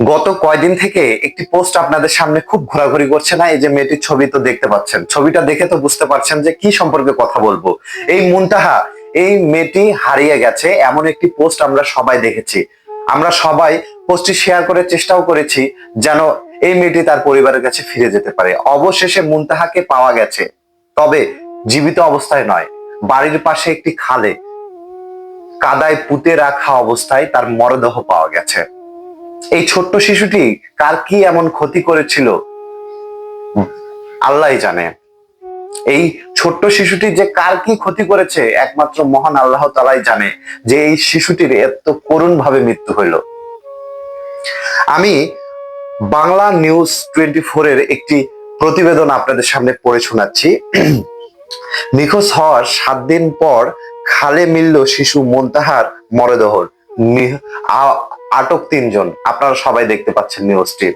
গত কয়দিন থেকে একটি পোস্ট আপনাদের সামনে খুব ঘোরাঘুরি করছে না? এই যে মেয়েটির ছবি তো দেখতে পাচ্ছেন। ছবিটা দেখে তো বুঝতে পারছেন যে কি সম্পর্কে কথা বলব। এই মুনতাহা, এই মেয়েটি হারিয়ে গেছে, এমন একটি পোস্ট আমরা সবাই দেখেছি। আমরা সবাই পোস্টটি শেয়ার করে চেষ্টাও করেছি যেন এই মেয়েটি তার পরিবারের কাছে ফিরে যেতে পারে। অবশেষে মুনতাহাকে পাওয়া গেছে। তবে জীবিত অবস্থায় নয়, বাড়ির পাশে একটি খালে কাদায় পুঁতে রাখা অবস্থায় তার মরদেহ পাওয়া গেছে। এই ছোট্ট শিশুটি কার কি এমন ক্ষতি করেছিল? আল্লাহ জানে। এই ছোট্ট শিশুটি যে কার কি ক্ষতি করেছে, একমাত্র মহান আল্লাহ তালাই জানে যে এই শিশুটির এত করুণ ভাবে মৃত্যু হইল। আমি বাংলা নিউজ টোয়েন্টি এর একটি প্রতিবেদন আপনাদের সামনে পড়ে শোনাচ্ছি। নিখোঁজ হওয়ার সাত দিন পর খালে মিলল শিশু মন্তাহার, মরদেহ। নি- আ- আটক তিনজন। আপনারা সবাই দেখতে পাচ্ছেন নিউজটি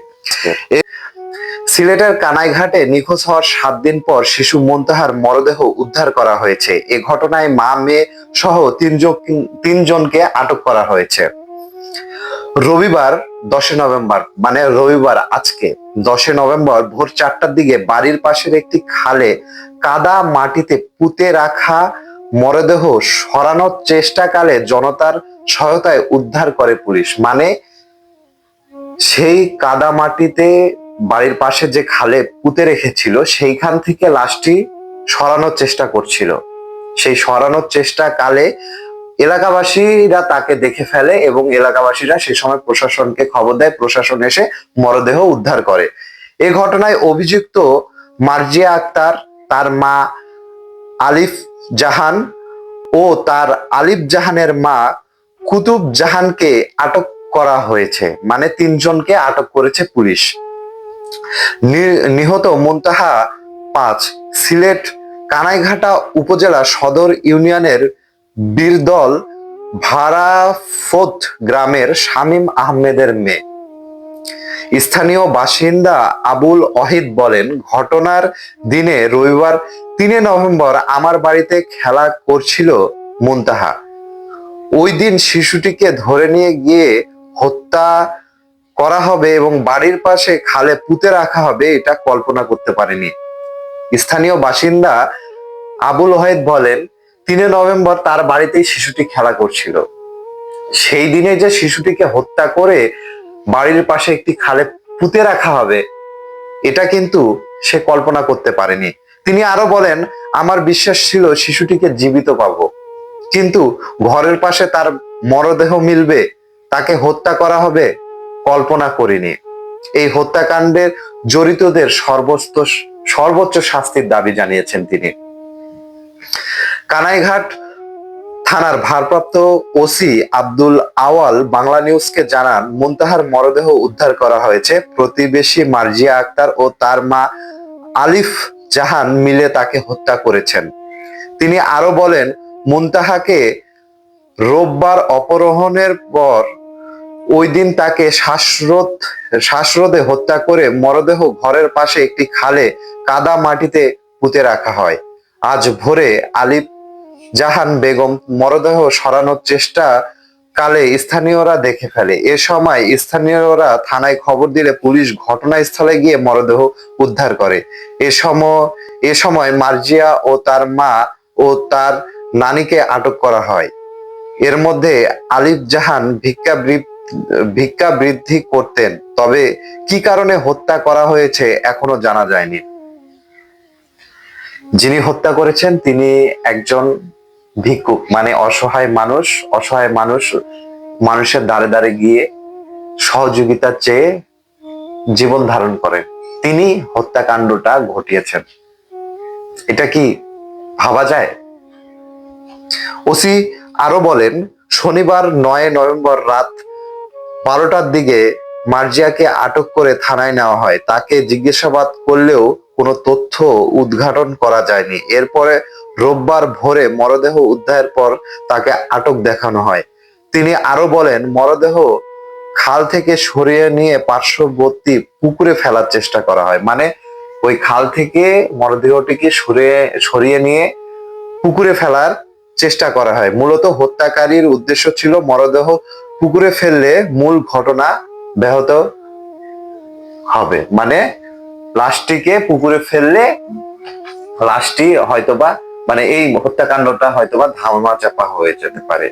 সিলেটের কানাইঘাটে নিখোঁজ হওয়ার সাত দিন পর শিশু মন্তাহার মরদেহ উদ্ধার করা হয়েছে। এ ঘটনায় মা, মেয়ে সহ তিনজন, তিনজনকে আটক করা হয়েছে। রবিবার দশই নভেম্বর মানে রবিবার আজকে দশই নভেম্বর ভোর চারটার দিকে বাড়ির পাশের একটি খালে কাদা মাটিতে পুঁতে রাখা মরদেহ সরানোর চেষ্টাকালে জনতার সহায়তায় উদ্ধার করে পুলিশ। মানে সেই কাদা মাটিতে বাড়ির পাশে যে খালে পুঁতে রেখেছিল, সেইখান থেকে লাশটি সরানোর চেষ্টা করছিল। সেই সরানোর চেষ্টা কালে এলাকাবাসীরা তাকে দেখে ফেলে এবং এলাকাবাসীরা সে সময় প্রশাসনকে খবর দেয়, প্রশাসন এসে মরদেহ উদ্ধার করে। এ ঘটনায় অভিযুক্ত মার্জিয়া আক্তার, তার মা আলিফ জাহান ও তার আলিফ জাহানের মা কুতুব জাহানকে আটক করা হয়েছে মানে তিনজনকে আটক করেছে পুলিশ। নিহত মুনতাহা পাঁচ, সিলেট কানাইঘাটা উপজেলা সদর ইউনিয়নের বীরদল ভাড়াফত গ্রামের শামীম আহমেদের মেয়ে। স্থানীয় বাসিন্দা আবুল অহিদ বলেন, ঘটনার দিনে রবিবার তিনে নভেম্বর আমার বাড়িতে খেলা করছিল মুনতাহা। ওই দিন শিশুটিকে ধরে নিয়ে গিয়ে হত্যা করা হবে এবং বাড়ির পাশে খালে পুঁতে রাখা হবে, এটা কল্পনা করতে পারেনি। স্থানীয় বাসিন্দা আবুল ওয়াহেদ বলেন, তিনে নভেম্বর তার বাড়িতেই শিশুটি খেলা করছিল। সেই দিনে যে শিশুটিকে হত্যা করে বাড়ির পাশে একটি খালে পুঁতে রাখা হবে। এটা কিন্তু সে কল্পনা করতে পারেনি। তিনি আরও বলেন, আমার বিশ্বাস ছিল শিশুটিকে জীবিত পাবো। কিন্তু ঘরের পাশে তার মরদেহ মিলবে, তাকে হত্যা করা হবে, কল্পনা করিনি। এই হত্যাকাণ্ডের জড়িতদের সর্বোচ্চ সর্বোচ্চ শাস্তির দাবি জানিয়েছেন তিনি। কানাইঘাট থানার ভারপ্রাপ্ত ওসি আব্দুল আওয়াল বাংলা নিউজকে জানান, মুনতাহার মরদেহ উদ্ধার করা হয়েছে। প্রতিবেশী মার্জিয়া আক্তার ও তার মা আলিফ জাহান মিলে তাকে হত্যা করেছেন। তিনি আরও বলেন, মুনতাহাকে রোববার অপহরণের পর ওই দিন তাকে শ্বাসরোধ, শ্বাসরোধে হত্যা করে মরদেহ ঘরের পাশে একটি খালে কাদা মাটিতে পুঁতে রাখা হয়। আজ ভোরে আলিফ জাহান বেগম মরদেহ সরানোর চেষ্টা কালে স্থানীয়রা দেখে ফেলে। এ সময় স্থানীয়রা থানায় খবর দিলে পুলিশ ঘটনাস্থলে গিয়ে মরদেহ উদ্ধার করে। এ সময় এ সময় মার্জিয়া ও তার মা ও তার নানিকে আটক করা হয়। এর মধ্যে আলিফ জাহান ভিক্ষা ভিক্ষা বৃদ্ধি করতেন, তবে কি কারণে হত্যা করা হয়েছে এখনও জানা যায়নি। যিনি হত্যা করেছেন, তিনি একজন ভিক্ষুক মানে অসহায় মানুষ অসহায় মানুষ মানুষের দ্বারে দ্বারে গিয়ে সহযোগিতা চেয়ে জীবন ধারণ করেন তিনি হত্যাকাণ্ডটা ঘটিয়েছেন। এটা কি ভাবা যায়? ওসি আরও বলেন, শনিবার নয় নভেম্বর রাত বারোটার দিকে মার্জিয়াকে আটক করে থানায় নেওয়া হয়। তাকে জিজ্ঞাসাবাদ করলেও কোনো তথ্য উদ্ঘাটন করা যায়নি। এরপরে রোববার ভোরে মরদেহ উদ্ধারের পর তাকে আটক দেখানো হয়। তিনি আরও বলেন, মরদেহ খাল থেকে সরিয়ে নিয়ে পার্শ্ববর্তী পুকুরে ফেলার চেষ্টা করা হয়। মানে ওই খাল থেকে মরদেহটিকে সরিয়ে সরিয়ে নিয়ে পুকুরে ফেলার চেষ্টা করা হয়। মূলত হত্যাকারীর উদ্দেশ্য ছিল মরদেহ পুকুরে ফেললে মূল ঘটনা ব্যাহত হবে। মানে লাশটিকে পুকুরে ফেললে লাশটি হয়তোবা মানে এই হত্যাকাণ্ডটা হয়তোবা ধামা চাপা হয়ে যেতে পারে।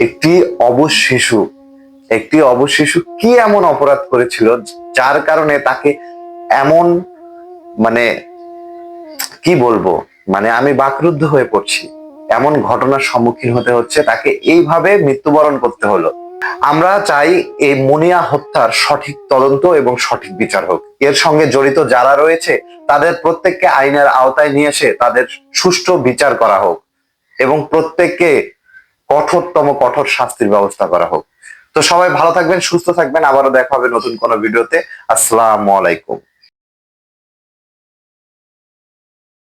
একটি অবশ শিশু একটি অবশ শিশু কি এমন অপরাধ করেছিল যার কারণে তাকে এমন মানে কি বলব? মানে আমি বাকরুদ্ধ হয়ে পড়ছি। এমন ঘটনার সম্মুখীন হতে হচ্ছে, তাকে এইভাবে মৃত্যুবরণ করতে হলো। আমরা চাই এই মুনিয়া হত্যার সঠিক তদন্ত এবং সঠিক বিচার হোক। এর সঙ্গে জড়িত যারা রয়েছে, তাদের প্রত্যেককে আইনের আওতায় নিয়ে এসে তাদের সুষ্ঠু বিচার করা হোক এবং প্রত্যেককে কঠোরতম কঠোর শাস্তির ব্যবস্থা করা হোক। তো সবাই ভালো থাকবেন, সুস্থ থাকবেন। আবারও দেখা হবে নতুন কোনো ভিডিওতে। আসসালামু আলাইকুম।